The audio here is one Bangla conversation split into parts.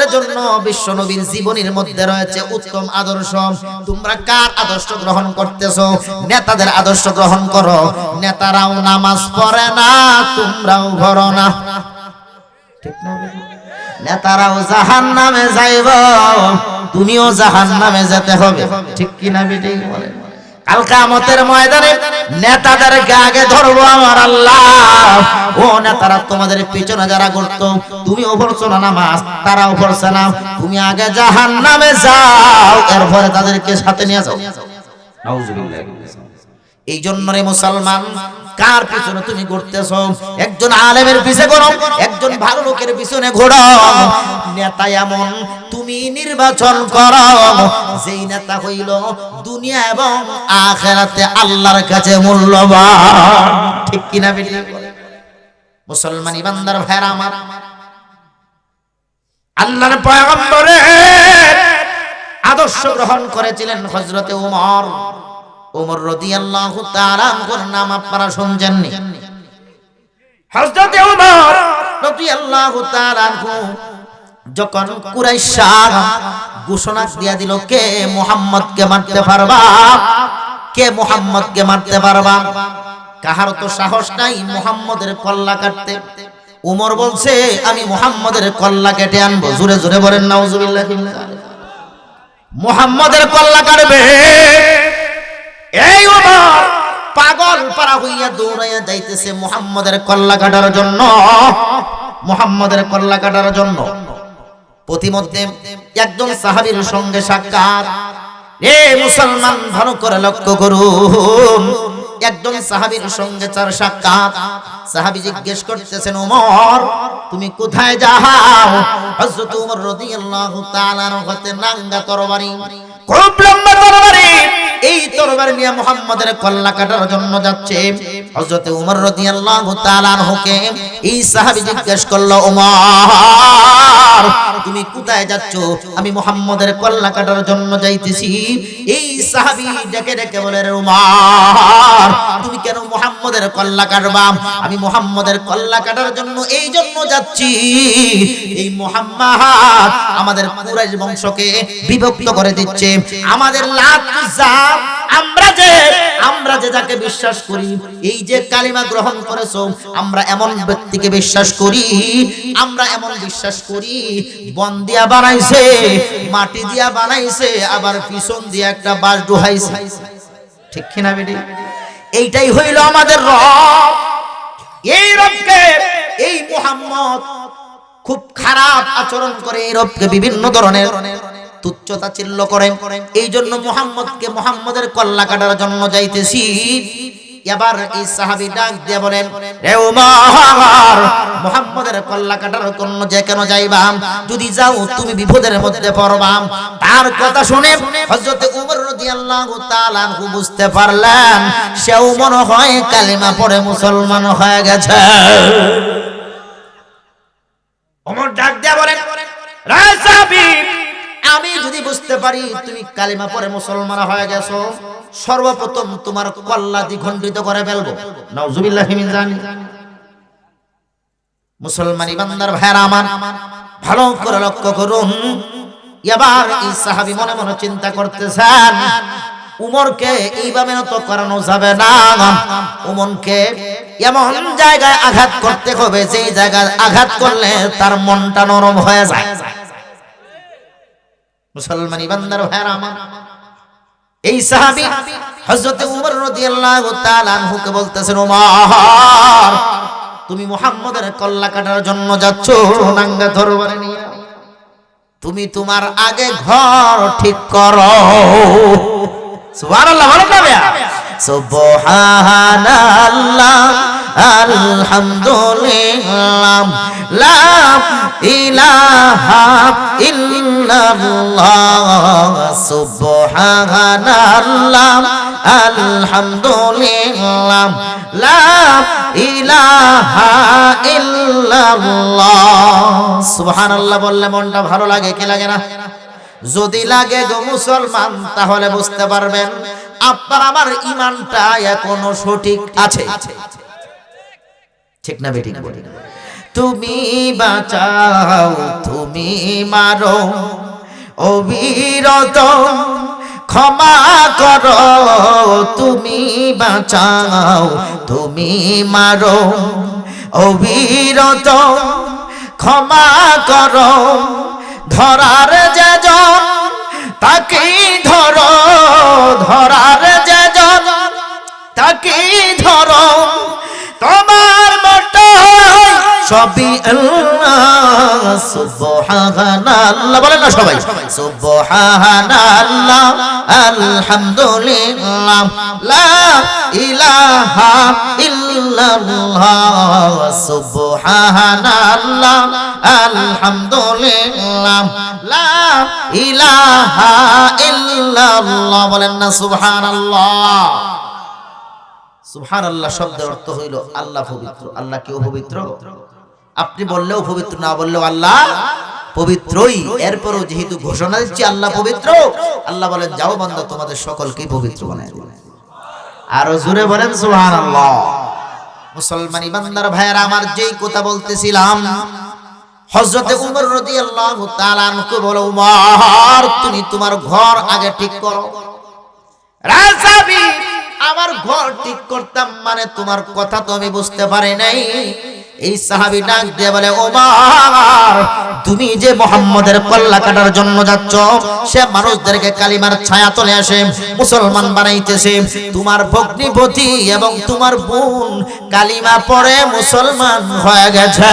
তোমাদের জন্য বিশ্ব নবীর জীবনীর মধ্যে রয়েছে উত্তম আদর্শ। তোমরা কার আদর্শ গ্রহণ করতেছো? নেতাদের আদর্শ গ্রহণ করো। নেতারাও নামাজ পড়ে না, তোমরাও পড়ো না। নেতারাও জাহান নামে যাইব, তুমিও জাহান নামে যেতে হবে। ঠিক কি না বেটি বলেন। কাল কামতের ময়দানে নেতাদেরকে আগে ধরবো আমার আল্লাহ। ও নেতারা, তোমাদের পিছনে যারা করতো তুমিও পড়ছো না না। তুমি আগে জাহান নামে যাও, এরপরে তাদেরকে সাথে নিয়ে যাও। এই জন্য রে মুসলমান, কার পিছনে তুমি ঘুরতেছ? একজন আলেমের পিছে ঘোরো, একজন ভালো লোকের পিছনে ঘোরো। নেতা এমন, তুমি নির্বাচন করো যেই নেতা হইল দুনিয়া এবং আখেরাতে আল্লাহর কাছে মূল্যবান। ঠিক কিনা বেটি মুসলমান ইমানদার ভাইরা আমার। আল্লাহর পয়গম্বরের আদর্শ গ্রহণ করেছিলেন হযরতে ওমর ওমর রাদিয়াল্লাহু তাআলা আনহুর নাম আপনারা শুনছেননি? হযরতে ওমর রাদিয়াল্লাহু তাআলা যখন কুরাইশা ঘোষণা দিয়া দিল, কে মুহাম্মদকে মারতে পারবা? কে মুহাম্মদকে মারতে পারবা? কাহার তো সাহস নাই মুহাম্মদের কল্লা কাটতে। উমর বলছে, আমি মুহাম্মদের কল্লা কেটে আনব। জোরে জোরে বলেন, নাউজুবিল্লাহ মুহাম্মদের কল্লা কাটবে। এই ওমর পাগল পারা হইয়া দৌড়াইয়া যাইতেছে মুহাম্মদের কল্লা কাটার জন্য। মুহাম্মদের কল্লা কাটার জন্য। প্রতিমধ্যে একজন সাহাবির সঙ্গে সাক্ষাৎ। এ মুসলমান, ভালো করে লক্ষ্য করুন। একজন সাহাবির সঙ্গে চার সাক্ষাৎ। সাহাবি জিজ্ঞেস করতেছেন, ওমর, তুমি কোথায় যাও? হযরত ওমর রাদিয়াল্লাহু তাআলার হাতে নাঙ্গা তরবারি। খুব লম্বা তরবারি। এই তরবারি নিয়ে মুহাম্মাদের কল্লা কাটার জন্য যাচ্ছে। হযরত রাদিয়াল্লাহু তাআলা আনহুকে এই সাহাবী জিজ্ঞেস তুমি কোথায় যাচ্ছ? আমি মুহাম্মাদের কল্লা কাটার জন্য যাইতেছি। এই সাহাবী ডেকে ডেকে বলে, রে তুমি কেন মুহাম্মাদের কল্লা কাটবা? আমি মুহাম্মাদের কল্লা কাটার জন্য এই জন্য যাচ্ছি। এই মুহাম্মদ আমাদের কুরাইশ বংশকে বিভক্ত করে দিচ্ছে। আমাদের আমরা যে আমরা যে যাকে বিশ্বাস করি, এই যে কালিমা গ্রহণ করেছ, আমরা এমন ব্যক্তিকে বিশ্বাস করি, আমরা এমন বিশ্বাস করি, বন দিয়া বানাইছে, মাটি দিয়া বানাইছে, আবার পিছন দিয়ে একটা বাস ডুহাইছে। ঠিক কিনা বেটি? এইটাই হইল আমাদের রব। এই রবকে, এই মুহাম্মদ খুব খারাপ আচরণ করে এই রবকে বিভিন্ন ধরনের তুচ্ছতা চিল্ল করে। এই জন্য মুহাম্মদকে মোহাম্মদের কল্লা কাটার জন্য যাইতেছি। এবার এই সাহাবী ডাক দিয়ে বলেন রে উমর মুহাম্মদের কল্লা কাটার জন্য যে কেন যাইবা যদি যাও, তুমি বিপদের মধ্যে পড়বা তার কথা শুনে হযরত উমর রাদিয়াল্লাহু তাআলা বুঝতে পারলেন, সেও মনে হয় কালিমা পড়ে মুসলমান হয়ে গেছে ওমর ডাক দিয়া বলেন রে সাহাবী আমি যদি বুঝতে পারি তুমি কালিমা পরে মুসলমান হয়ে গেছো, সর্বপ্রথম তোমার কল্লা দ্বিখণ্ডিত করে ফেলব। নাউজুবিল্লাহ মিন জানি মুসলমান ইমানদার ভাইরা আমার, ভালো করে লক্ষ্য করুন। এবার এই সাহাবী মনে মনে চিন্তা করতেছেন, উমরকে এইভাবে তো করানো যাবে না। উমরকে এমন জায়গায় আঘাত করতে হবে, যেই জায়গায় আঘাত করলে তার মনটা নরম হয়ে যায়। মুসলমান ইমানদার ভাইরা আমার এই সাহাবী হযরত উমর রাদিয়াল্লাহু তাআলা আনহুকে বলতেছেন ওমর তুমি মুহাম্মদের কল্লা কাটার জন্য যাচ্ছ, নাঙ্গা দরবারে নিয়ে তুমি তোমার আগে ঘর ঠিক করো। সুবহানাল্লাহ, ভালো না সুবহানাল্লাহ। আলহামদুলিল্লাহ, লা ইলাহা ইল্লাল্লাহ, সুবহানাল্লাহ, আলহামদুলিল্লাহ, লা ইলাহা ইল্লাল্লাহ। সুবহানাল্লাহ বললে মনটা ভালো লাগে, কি লাগে না? যদি লাগে গো মুসলমান, তাহলে বুঝতে পারবেন, আপনার, আমার ইমানটা এখনও সঠিক আছে। ঠিক না বেঠিক বলি। তুমি বাঁচাও তুমি মারো অবিরত ক্ষমা করো তুমি বাঁচাও তুমি মারো অবিরত ক্ষমা করো। ধরার যেজন তাকে ধরো সবই আল্লাহ, সুবহানাল্লাহ। বলেন না সবাই? সুবহানাল্লাহ, আলহামদুলিল্লাহ, লা ইলাহা ইল্লাল্লাহ, সুবহানাল্লাহ, আলহামদুলিল্লাহ, লা ইলাহা ইল্লাল্লাহ। বলেন না সুবহানাল্লাহ। সুবহান আল্লাহ শব্দের অর্থ হইল আল্লাহ পবিত্র। আল্লাহ কেউ পবিত্র আপনি বললেও পবিত্র, না বললেও আল্লাহ পবিত্রই। এরপরও যেহেতু ঘোষণা দিচ্ছি আল্লাহ পবিত্র, আল্লাহ বলেন, যাও বান্দা, তোমাদের সকলকেই পবিত্র বানায় আরও জোরে বলেন সুবহান আল্লাহ মুসলমান ইমানদার আমার যেই কথা বলতেছিলাম, হযরতে উমর তাআলা আনহু বলো, উমর, তুমি তোমার ঘর আগে ঠিক করো। আমার ঘর ঠিক করতাম মানে তোমার কথা তো আমি বুঝতে পারি নাই। এই সাহাবি ডাক দিয়ে বলে, ওমর, তুমি যে মোহাম্মদের কল্লা কাটার জন্য যাচ্ছ, সে মানুষদেরকে কালিমার ছায়া চলে আসে, মুসলমান বানাইতেছে। তোমার ভগ্নিপতি এবং তোমার বোন কালিমা পড়ে মুসলমান হয়ে গেছে।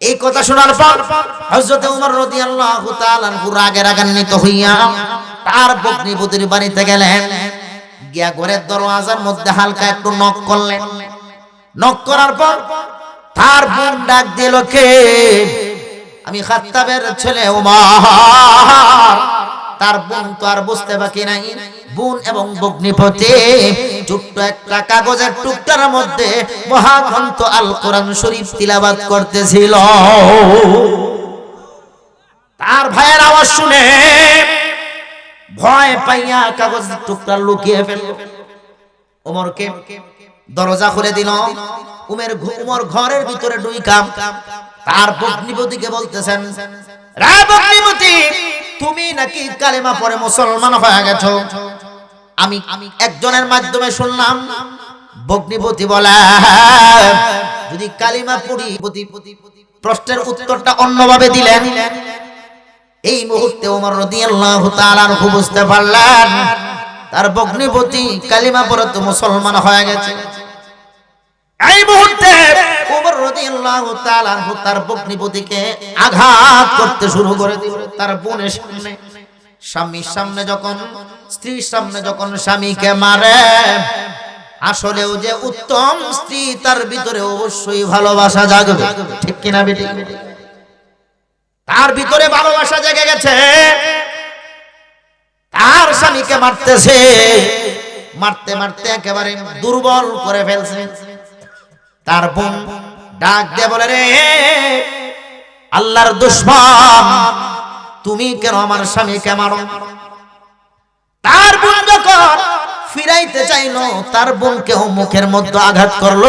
এই কথা শোনার পর হযরত ওমর রাদিয়াল্লাহু তাআলা রাগে রাগান্বিত হইয়া তার ভগ্নিপতির বাড়িতে গেলেন। গিয়া ঘরের দরওয়াজার মধ্যে হালকা একটু নক করলেন। নক করার পর তার বোন ডাক দিল, কে? আমি খাত্তাবের ছেলে ওমর তার বোন তো আর বুঝতে বাকি নাই। বোন এবং ভগ্নিপতি ছোট্ট একটা কাগজের টুকটার মধ্যে মহাগ্রন্থ আল কোরআন শরীফ তিলাবাত করতেছিল। তার ভাইয়ের আওয়াজ শুনে ভয় পাইয়া কাগজের টুকটা লুকিয়ে ফেলল। ওমরকে দরজা খুলে দিল। উমের ঘু- উমর ঘরের ভিতরে দুই কাম তার ভগ্নিপতিকে বলতেছেন তুমি নাকি কালেমা পরে মুসলমান হয়ে গেছো? আমি একজনের মাধ্যমে শুনলাম, ভগ্নিপতি বলে, যদি কালিমা পড়ি, প্রশ্নের উত্তরটা অন্যভাবে দিলেন। এই মুহূর্তে ওমর রাদিয়াল্লাহু তাআলা বুঝতে পারলেন, তার ভগ্নিপতি কালিমা পড়ে তো মুসলমান হয়ে গেছে। এই মুহূর্তে ওমর রাদিয়াল্লাহু তাআলা তার আঘাত করতে শুরু করে দিল। তার বোনের সামনে, স্বামীর সামনে যখন, স্ত্রীর সামনে যখন স্বামীকে মারে, আসলেও যে উত্তম স্ত্রী তার ভিতরে অবশ্যই ভালোবাসা জাগবে। ঠিক কিনা বেটি? তার ভিতরে ভালোবাসা জেগে গেছে। তার স্বামীকে মারতেছে। মারতে মারতে একেবারে দুর্বল করে ফেলছে। তার বোন ডাক দিয়ে বলে, রে, আল্লাহর দুশ্মন, তুমি কেন আমার স্বামীকে মারো? তার বোন যখন ফিরাইতে চাইলো, তার বোন বোনকেও মুখের মধ্যে আঘাত করল।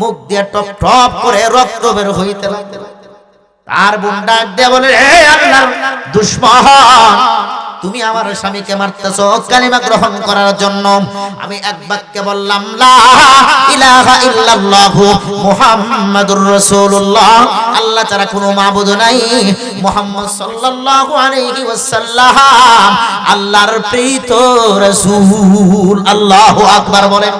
মুখ দিয়ে টপ টপ করে রক্ত বের হইতে লাগল। তার বোন ডাক দিয়ে বলে হে আল্লাহ দুশ্মন তুমি আমার স্বামীকে মারতেছো, কালিমা গ্রহণ করার জন্য। আমি এক বাক্যে বললাম, লা ইলাহা মুহাম্মাদুর রাসূলুল্লাহ। আল্লাহ ছাড়া কোনো মাবুদ নাই। মুহাম্মদ সাল্লাল্লাহু আলাইহি ওয়াসাল্লাম, আল্লাহর প্রীত রাসূল। আল্লাহু আকবার বলেন।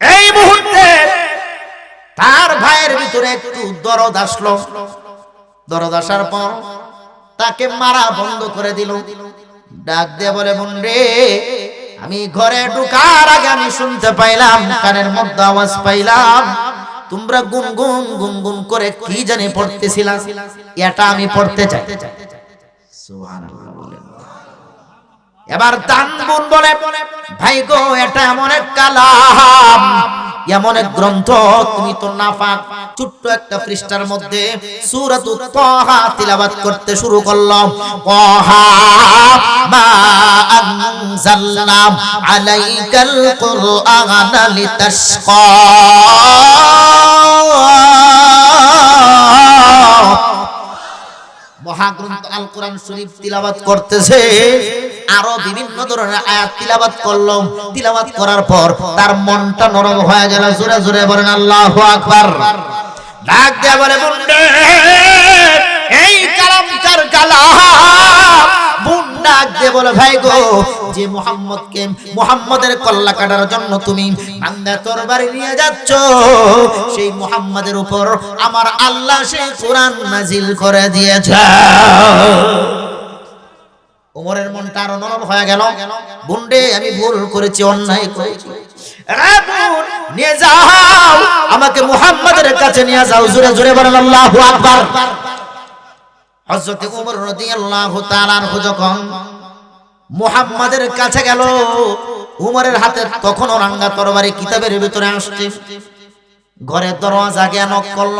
এই মুহূর্তে তার ভাইয়ের ভিতরে একটু দরদ আসলো। দরদ আসার পর তাকে মারা বন্ধ করে দিল। ডাক দে বলে বোন রে আমি ঘরে ঢুকার আগে আমি শুনতে পাইলাম, কানের মধ্যে আওয়াজ পাইলাম। তোমরা গুম গুম গুম গুম করে কি জানি পড়তেছিলাম এটা আমি পড়তে চাই। সুবহানাল্লাহ। এবার দান বোন বলে, ভাই গো, এটা এমন এক কালাম, এমন এক গ্রন্থ, তুমি তো নাফাক। ছোট্ট একটা পৃষ্ঠার মধ্যে সুরত তাহা তিলাওয়াত করতে শুরু করলাম তাহা মা আলাইকাল কুরআনা লিতাশকা। মহাগ্রন্থ আল কোরআন শরীফ তিলাওয়াত করতেছে। আরও বিভিন্ন ধরনের আয়াত তিলাবাত করল তিলাবাত করার পর তার মনটা নরম হয়ে গেল, জোরে জোরে বলেন, আল্লাহু আকবার। ডাক দেয়া বলে বুন্ডে এই কালাম মুহাম্মদের উপর আমার আল্লাহ সেই কোরআন নাজিল করে দিয়েছে। ওমরের মনটা আরও নরম হয়ে গেল। বুন্ডে, আমি ভুল করেছি, অন্যায় করেছি। নিয়ে যাও, আমাকে মুহাম্মাদের কাছে নিয়ে যাও। জোরে জোরে বলেন, আল্লাহু আকবার। হযরত ওমর রাদিয়াল্লাহু তাআলা যখন মুহাম্মাদের কাছে গেল, উমরের হাতে তখন রাঙ্গা তরবারি কিতাবের ভিতরে আসছে। ঘরের দরওয়াজা গিয়ে নক করল।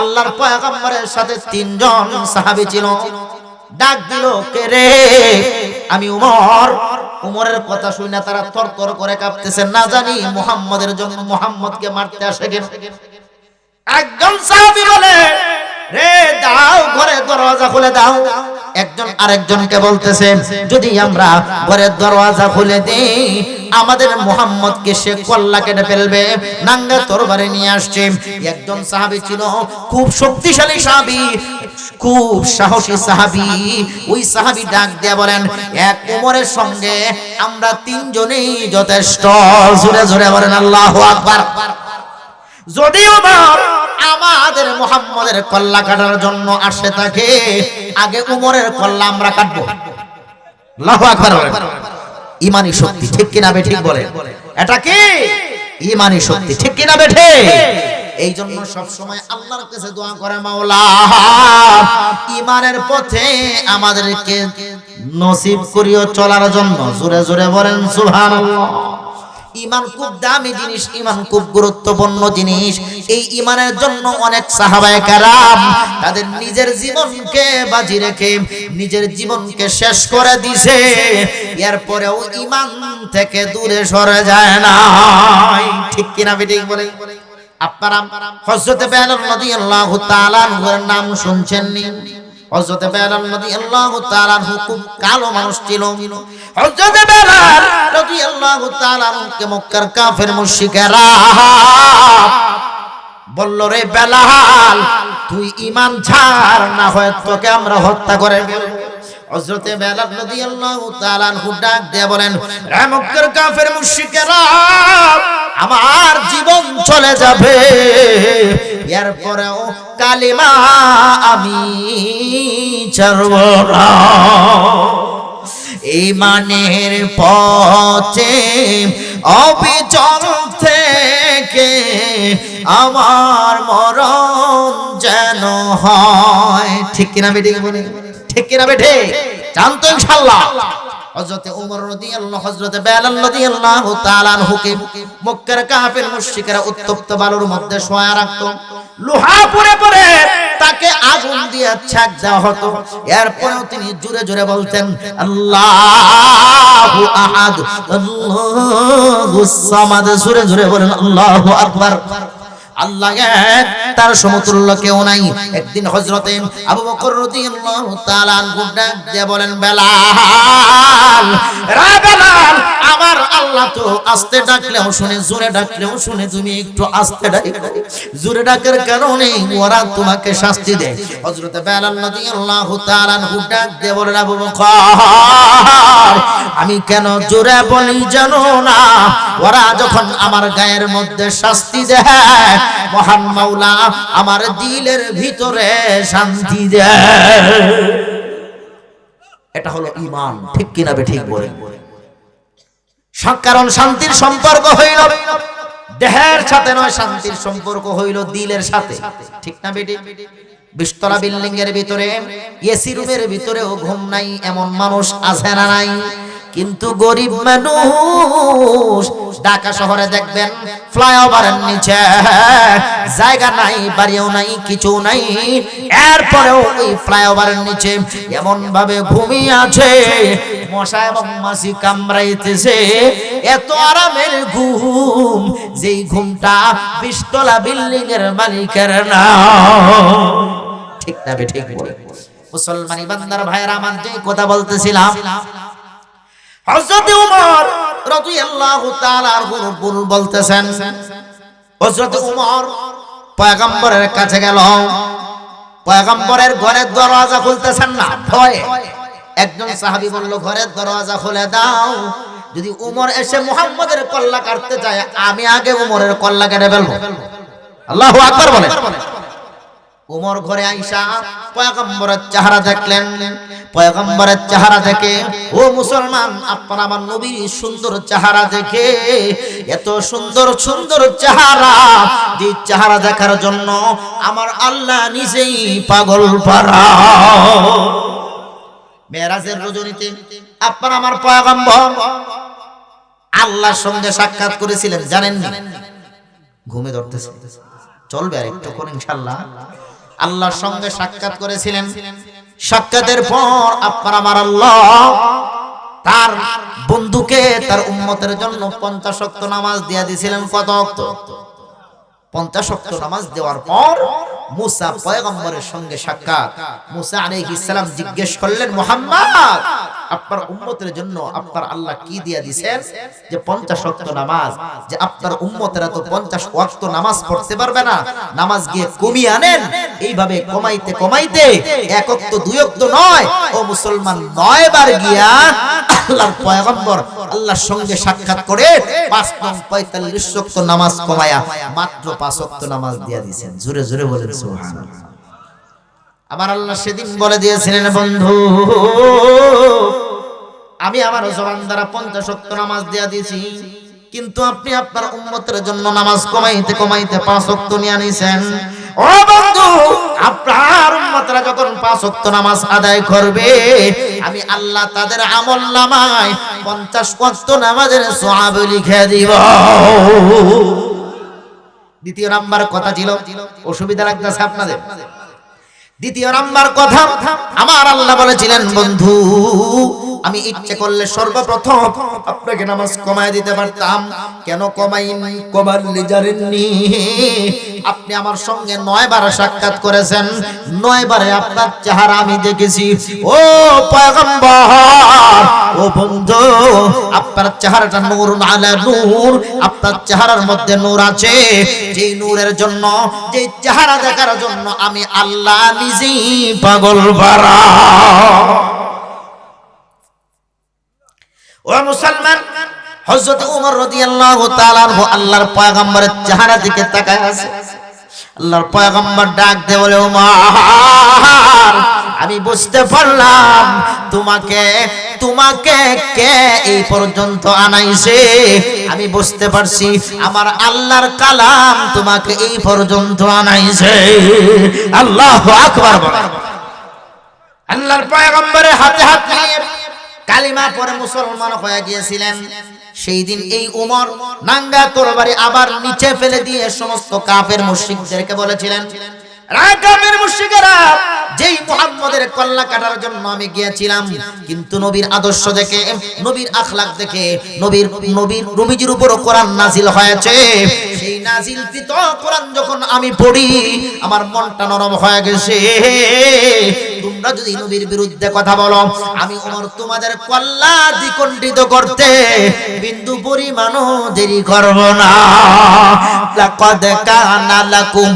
আল্লাহর পয়গম্বরের সাথে তিনজন সাহাবী ছিল। ডাক দিল, কে রে? আমি উমর। উমরের কথা তারা করে কাঁপতেছে। না জানি জন্য মারতে আসে বলে, রে, দাও দরওয়াজা খুলে দাও। একজন আরেকজনকে বলতেছে, যদি আমরা ঘরের দরওয়াজা খুলে দেই, আমাদের মুহাম্মদকে সে কল্লা কেটে ফেলবে, নাঙ্গা তরবারি নিয়ে আসছে। একজন সাহাবী ছিল খুব শক্তিশালী সাহাবী খুব সাহসী সাহাবী। ওই সাহাবী ডাক বলেন, এক উমরের সঙ্গে আমরা তিনজনেই যথেষ্ট। জোরে জোরে বলেন, আল্লাহু আকবার। আমাদের মুহাম্মদের কল্লা কাটার জন্য আসে থাকে আগে উমরের কল্লা আমরা কাটবো। আল্লাহু আকবার ইমানি শক্তি ঠিক কিনা বে ঠিক বলে এটা কি? ইমানি শক্তি ঠিক কিনা বেঠে এই জন্য সব সময় আল্লাহর কাছে দোয়া করে মাওলা ইমানের পথে আমাদেরকে নসিব করিও চলার জন্য জোরে জোরে বলেন সুবহানাল্লাহ। ইমান খুব দামি জিনিস ইমান খুব গুরুত্বপূর্ণ জিনিস। এই ইমানের জন্য অনেক সাহাবায়ে কারাম তাদের নিজের জীবনকে বাজি রেখে নিজের জীবনকে শেষ করে দিছে। এরপরেও ইমান থেকে দূরে সরে যায় না ঠিক কিনা বেঠিক বলে আপনারা বেলাল রাদিয়াল্লাহু নাম শুনছেন নি হযরত বেলাল রাদিয়াল্লাহু তাআলা খুব কালো মানুষ ছিল। হযরত বেলাল রাদিয়াল্লাহু মক্কার কাফের মুশরিকেরা বলল, রে বেলাল, তুই ঈমান ছাড়, না হয় তোকে আমরা হত্যা করে হযরতে বেলাল রাদিয়াল্লাহু তাআলা আনহু ডাক দিয়ে বলেন রে মক্কার কাফের মুশরিকেরা আমার জীবন চলে যাবে। এরপরেও কালিমা আমি ছাড়ব না। ইমানের পথে, অবিচল থেকে আমার মরণ যেন হয়। ঠিক কিনা বেটে ঠিক কিনা বেঠে জানতো ইনশাআল্লাহ হযরতে ওমর রাদিয়াল্লাহু, হযরতে বেলাল রাদিয়াল্লাহু তাআলা আনহুকে মক্কার কাফির মুশরিকরা উত্তপ্ত বালুর মধ্যে শোয়া রাখতো। লোহা পরে পরে তাকে আগুন দিয়ে ছাক দেওয়া হতো। এরপরেও তিনি জোরে জোরে বলতেন, আল্লাহু আহাদ আল্লাহুস সামাদ। জোরে জোরে বলেন, আল্লাহু আকবার। আল্লাহ এক, তার সমতুল্য কেউ নাই। একদিন হযরতে আবু বকর রাদিয়াল্লাহু তাআলা আনহু ডাক দিয়ে বলেন, বেলাল, রে বেলাল, আমার আল্লাহ তো আস্তে ডাকলেও শুনে, জোরে ডাকলেও শুনে, তুমি একটু আস্তে ডাকো। জোরে ডাকের কারণে ওরা তোমাকে শাস্তি দেয়। হযরতে বেলাল রাদিয়াল্লাহু তাআলা আনহু ডাক দিয়ে বলেন, আবু বকর, আমি কেন জোরে বলি জানো না? ওরা যখন আমার গায়ের মধ্যে শাস্তি দেয় মহান মাওলা, আমার দিলের ভিতরে শান্তি দেয় এটা হলো ইমান ঠিক কিনা ঠিক বলে। কারণ শান্তির সম্পর্ক হইল, দেহের সাথে নয়, শান্তির সম্পর্ক হইল দিলের সাথে। ঠিক না বেটি বিস্তলা বিল্ডিং এর ভিতরে, এসি রুমের ভিতরেও ঘুম নাই, এমন মানুষ আছে না নাই? কিন্তু গরিব মানুষ ঢাকা শহরে দেখবেন, ফ্লাইওভারের নিচে, জায়গা নাই, বাড়িও নাই, কিছু নাই। এরপরেও ওই ফ্লাইওভারের নিচে এমন ভাবে ঘুমিয়ে আছে। মশা এবং মাছি কামড়াইতেছে। এত আরামের ঘুম, যেই ঘুমটা বিশতলা বিল্ডিং এর মালিকের না। ঠিক না ঠিক মুসলমানি বান্দার ভাইয়েরা, আমার যে কথা বলতেছিলাম হযরত উমর রাদিয়াল্লাহু তাআলা রব্বুল বলতেছেন, হযরত উমর পয়গম্বরের কাছে গেল। পয়গম্বরের ঘরের দরওয়াজা খুলতেছেন না, ভয়ে। একজন সাহাবী বলল, ঘরের দরওয়াজা খুলে দাও। যদি উমর এসে মুহাম্মদের কল্লা কাটতে চায়, আমি আগে উমরের কল্লা কেটে ফেলব। আল্লাহু আকবার বলে। উমর ঘরে আইসা পয়গম্বরের চেহারা দেখলেন। পয়গম্বরের চেহারা দেখে, ও মুসলমান, আপনার আমার নবীর সুন্দর চেহারা দেখে, এত সুন্দর সুন্দর চেহারা, যে চেহারা দেখার জন্য আমার আল্লাহ নিজেই পাগল পারা। মেরাজের রজনীতে, আপনার আমার পয়গম্বর। আল্লাহর সঙ্গে সাক্ষাৎ করেছিলেন জানেন না ঘুমে ধরতেছে। চলবে আর একটু করে ইনশাল্লাহ আল্লাহর সঙ্গে সাক্ষাৎ করেছিলেন। সাক্ষাতের পর আপনার আমার আল্লাহ তার বন্ধুকে, তার উম্মতের জন্য পঞ্চাশ অক্ত নামাজ দিয়া দিয়েছিলেন কত অক্ত পঞ্চাশ অক্ত নামাজ দেওয়ার পর মুসা পয়গম্বরের সঙ্গে সাক্ষাৎ। মুসা আলাইহিস জিজ্ঞেস করলেন, মোহাম্মদ আপনার উম্মতের জন্য আপনার আল্লাহ কি দিয়া দিবেন যে পঞ্চাশ অক্ত নামাজ। যে আপনার উম্মতেরা তো পঞ্চাশ ওয়াক্ত নামাজ পড়তে পারবে না। নামাজ গিয়ে কমিয়ে আনেন। এইভাবে কমাইতে কমাইতে এক অক্ত দুই অক্ত নয়। ও মুসলমান, নয় বার গিয়া আল্লাহর পয়গম্বর আল্লাহর সঙ্গে সাক্ষাৎ করে পাঁচ নং পঁয়তাল্লিশ অক্ত নামাজ কমায়া মাত্র পাঁচ অক্ত নামাজ দিয়া দিয়েছেন জোরে জোরে বলেন, সুবহানাল্লাহ। আমার আল্লাহ সেদিন বলে দিয়েছিলেন, বন্ধু, আমি আমার জবান দ্বারা পঞ্চাশ নামাজ দিয়া দিয়েছি, কিন্তু আপনি আপনার উম্মতের জন্য নামাজ কমাইতে কমাইতে পাঁচ নিয়ে আনিছেন। ও বন্ধু, আপনার যখন নামাজ আদায় করবে, আমি আল্লাহ তাদের আমল নামায় পঞ্চাশ অক্ত নামাজের সওয়াব লিখে দিব। দ্বিতীয় নাম্বার কথা ছিল, অসুবিধা লাগতেছে আপনাদের। দ্বিতীয় নাম্বার কথা আমার আল্লাহ বলেছিলেন বন্ধু আমি ইচ্ছে করলে সর্বপ্রথম আপনাকে নামাজ কমায় দিতে পারতাম। কেন কমাইনি? কমাল্লি জানেননি আপনি আমার সঙ্গে নয় বার সাক্ষাৎ করেছেন। নয় বারে আপনার চেহারা আমি দেখেছি। ও পয়গম্বর, ও বন্ধু, আপনার চেহারাটা নূর আলা নূর, আপনার চেহারার মধ্যে নূর আছে। যেই নূরের জন্য, যেই চেহারা দেখার জন্য আমি আল্লাহ নিজেই পাগল বাড়া ও মুসলমান, হযরত রাদিয়াল্লাহু আল্লাহর পয়গম্বরের চেহারা দিকে তাকায় আছে। আল্লাহর পয়গম্বর ডাক দে বলে আমি বুঝতে পারলাম তোমাকে তোমাকে কে এই পর্যন্ত আনাইছে। আমি বুঝতে পারছি আমার আল্লাহর কালাম তোমাকে এই পর্যন্ত আনাইছে। আল্লাহু আকবার আল্লাহর পয়গম্বরের হাতে হাত কালিমা পরে মুসলমান হয়ে গিয়েছিলেন। সেই দিন এই উমর নাঙ্গা তরবারি আবার নিচে ফেলে দিয়ে সমস্ত কাফের মুশরিকদেরকে বলেছিলেন যেই কল্লা কাটার জন্য আমি গিয়েছিলাম, কিন্তু নবীর আদর্শ দেখে, নবীর দেখে, নবীর নবীর কোরআন নাজিল হয়েছে। সেই নাজিল কোরআন যখন আমি পড়ি, আমার মনটা নরম হয়ে গেছে। তোমরা যদি নবীর বিরুদ্ধে কথা বলো, আমি ওমর তোমাদের কল্লা দ্বিকণ্ঠিত করতে বিন্দু পরিমাণও দেরি করব না। লাকাদ কানা লাকুম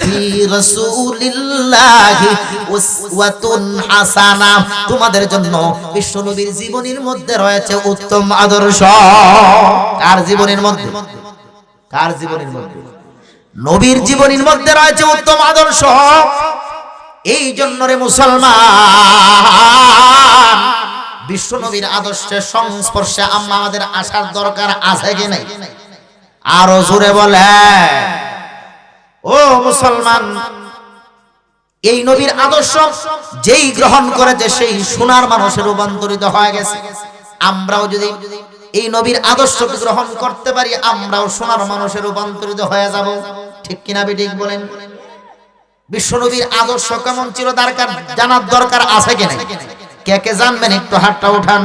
ফি রাসূলিল্লাহি উসওয়াতুন হাসানা। তোমাদের জন্য বিশ্ব নবীর জীবনীর মধ্যে রয়েছে উত্তম আদর্শ। কার জীবনের মধ্যে? কার জীবনের মধ্যে? নবীর জীবনীর মধ্যে রয়েছে উত্তম আদর্শ। এই জন্য রে মুসলমান বিশ্ব নবীর আদর্শের সংস্পর্শে আমাদের আসার দরকার আছে কি নাই? আরও জোরে বলে ও মুসলমান, এই নবীর আদর্শ যেই গ্রহণ করেছে সেই সোনার মানুষের রূপান্তরিত হয়ে গেছে। আমরাও যদি এই নবীর আদর্শকে গ্রহণ করতে পারি, আমরাও সোনার মানুষের রূপান্তরিত হয়ে যাব। ঠিক কিনা ঠিক বলেন? বিশ্বনবীর আদর্শ কেমন ছিল দরকার জানার দরকার আছে কিনা কে কে জানবেন? একটু হাতটা উঠান।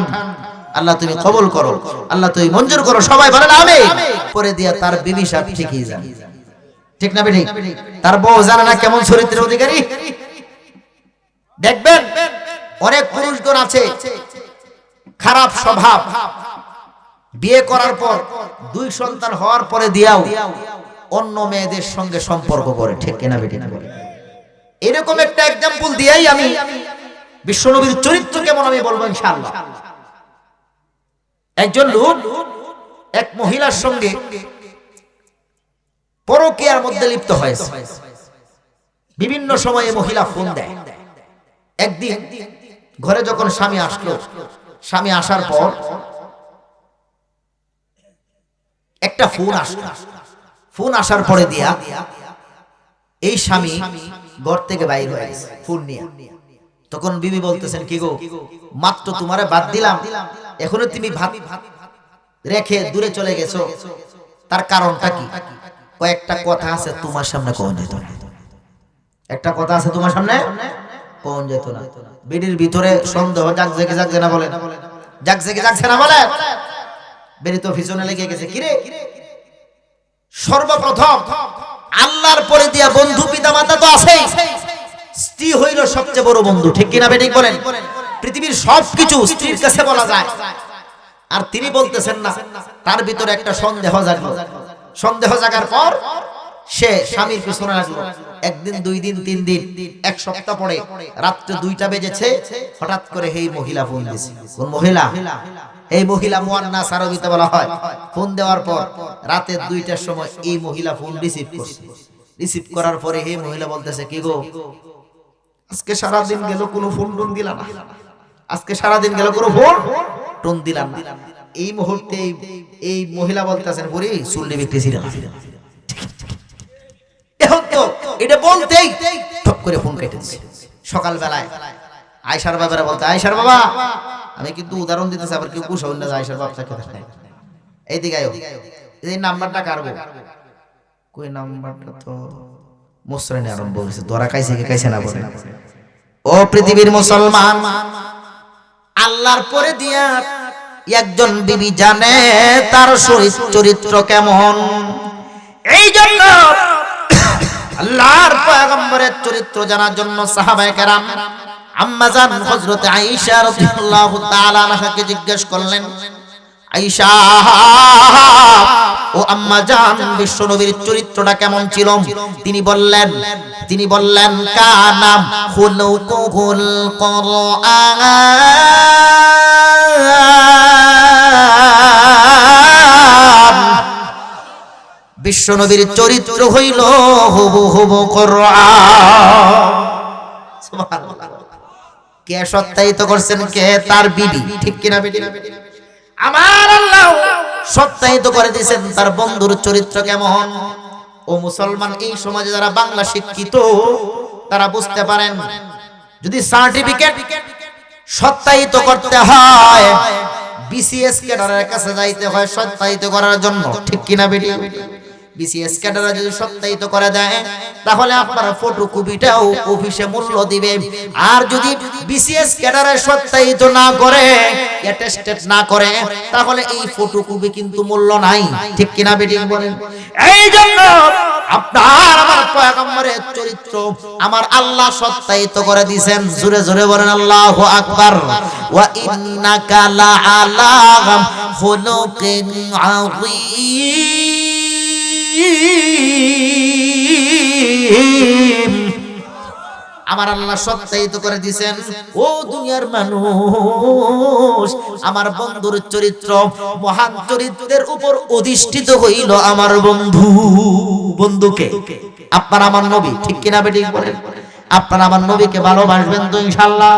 আল্লাহ তুমি কবুল করো। আল্লাহ তুমি মঞ্জুর করো। সবাই বলেন আমি পরে দিয়া তার বিবি সাহেব ঠিকই জানে ঠিক না বেটি তার বউ জানে না কেমন চরিত্রের অধিকারী। দেখবেন, অনেক পুরুষগণ আছে, খারাপ স্বভাব। বিয়ে করার পর, দুই সন্তান হওয়ার পরে দিয়াও অন্য মেয়েদের সঙ্গে সম্পর্ক করে, ঠিক কিনা বেটি করে এরকম একটা এক্সাম্পল দিয়েই আমি বিশ্বনবীর চরিত্র কেমন আমি বলব ইনশাআল্লাহ। একজন লোক, এক মহিলার সঙ্গে পরকীয়ার মধ্যে লিপ্ত হয়েছে। বিভিন্ন সময়ে মহিলা ফোন দেয়। একদিন ঘরে যখন স্বামী আসলো, স্বামী আসার পর একটা ফোন আসলো। ফোন আসার পরে দিয়া এই স্বামী ঘর থেকে বাইর হয়ে গেছে ফোন নিয়ে। তখন বিবি বলতেছেন, কি গো, মাত্র তোমারে বাদ দিলাম। এখনও তুমি ভাত রেখে দূরে চলে গেছো। তার কারণটা কি? কয়েকটা কথা আছে তোমার সামনে কোন যেত না। একটা কথা আছে তোমার সামনে কোন যেত না। বিড়ির ভিতরে সন্দেহ জাগ জেগে জাগছে না বলে। জাগ জেগে জাগছে না বলে। বেরি তো পিছনে লেগে গেছে। কিরে? সর্বপ্রথম আল্লাহর পরে দিয়া বন্ধু পিতা মাতা তো আছেই। স্ত্রী হইল সবচেয়ে বড় বন্ধু। ঠিক কিনা বেঠিক বলেন? পৃথিবীর সবকিছু স্ত্রীর কাছে বলা যায়। আর তিনি বলতেছেন না, তার ভিতরে একটা সন্দেহ জাগলো। সন্দেহ জাগার পর সে স্বামীর পিছনে লাগল একদিন, দুই দিন, তিন দিন, এক সপ্তাহ পরে রাত্রে দুইটা বেজেছে, হঠাৎ করে এই মহিলা ফোন দিয়েছে। কোন মহিলা? এই মহিলা মুয়ান্নাস আরবিতে বলা হয়। ফোন দেওয়ার পর রাতের দুইটার সময় এই মহিলা ফোন রিসিভ করছে। রিসিভ করার পরে এই মহিলা বলতেছে, কি গো? আজকে সারা দিন গেল কোনো ফোন টোন দিলাম না? আজকে সারা দিন গেল কোনো ফোন টোন দিলাম না? এই মুহূর্তে এই- এই মহিলা বলতেছেন পরে চুল্লি বিক্রি না। এখন তো এটা বলতেই ঠক করে ফোন কেটে দিচ্ছে সকাল বেলায় আয়সার বাবারা বলতে আয়সার বাবা, আমি কিন্তু উদাহরণ দিতেছি, আবার কেউ কুশ না আয়সার বাপ থাকে এইদিকে আয়ো, এই নাম্বারটা কারবো কই নাম্বারটা তো মুসরানি আরম্ভ হয়েছে ধরা কাইছে কি কাইছে না বলে। ও পৃথিবীর মুসলমান, আল্লাহর পরে দিয়া একজন বিবি জানে তার চরিত্র কেমন। এই জন্য আল্লাহর পয়গম্বরের চরিত্র জানার জন্য সাহাবায়ে কেরাম আম্মাজান হযরত আয়েশা রাদিয়াল্লাহু তাআলা আনহাকে জিজ্ঞেস করলেন, আয়েশা, ও আম্মাজান বিশ্বনবীর চরিত্রটা কেমন ছিল? তিনি বললেন তিনি বললেন কানাম খুলুকুল কোরআন বিশ্বনবীর চরিত্র হইল হবু হবু কে সত্যায়িত করছেন, কে তার বিবি ঠিক কিনা বিবি আমার আল্লাহ সত্যায়িত করে দিয়েছেন তার বন্ধুর চরিত্র কেমন? ও মুসলমান, এই সমাজে যারা বাংলা শিক্ষিত, তারা বুঝতে পারেন, যদি সার্টিফিকেট সত্যায়িত করতে হয়। বিসিএস ক্যাডারের কাছে যাইতে হয় সত্যায়িত করার জন্য। ঠিক কিনা বেটি? বিসিএস ক্যাডার যদি সত্যায়িত করে দেয়, তাহলে আপনার ফটোকপিটাও অফিসে মূল্য দিবে। আর যদি বিসিএস ক্যাডারে সত্যায়িত না করে অ্যাটেস্টেড না করে, তাহলে এই ফটোকপি কিন্তু মূল্য নাই। ঠিক কিনা বেটি? বলেন। এই জন্য আপনার আমার পয়গম্বরের চরিত্র আমার আল্লাহ সত্যায়িত করে দিবেন জোরে জোরে বলেন আল্লাহু আকবার। ওয়া ইন্নাকা লাআলা খুলুকিন আযীম। আমার আল্লাহ সত্যায়িত করে দিছেন, ও দুনিয়ার মানুষ, আমার বন্ধুর চরিত্র, মহান চরিত্রের উপর অধিষ্ঠিত হইল আমার বন্ধু। বন্ধুকে, আপনার আমার নবী, ঠিক কিনা বেটি বলেন? আপনার আমার নবীকে ভালোবাসবেন তো ইনশাল্লাহ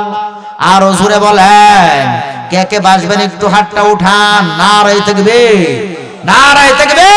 আরও জোরে বলেন, কে কে বাসবেন একটু হাতটা উঠান নারাই থাকবে নারাই থাকবে।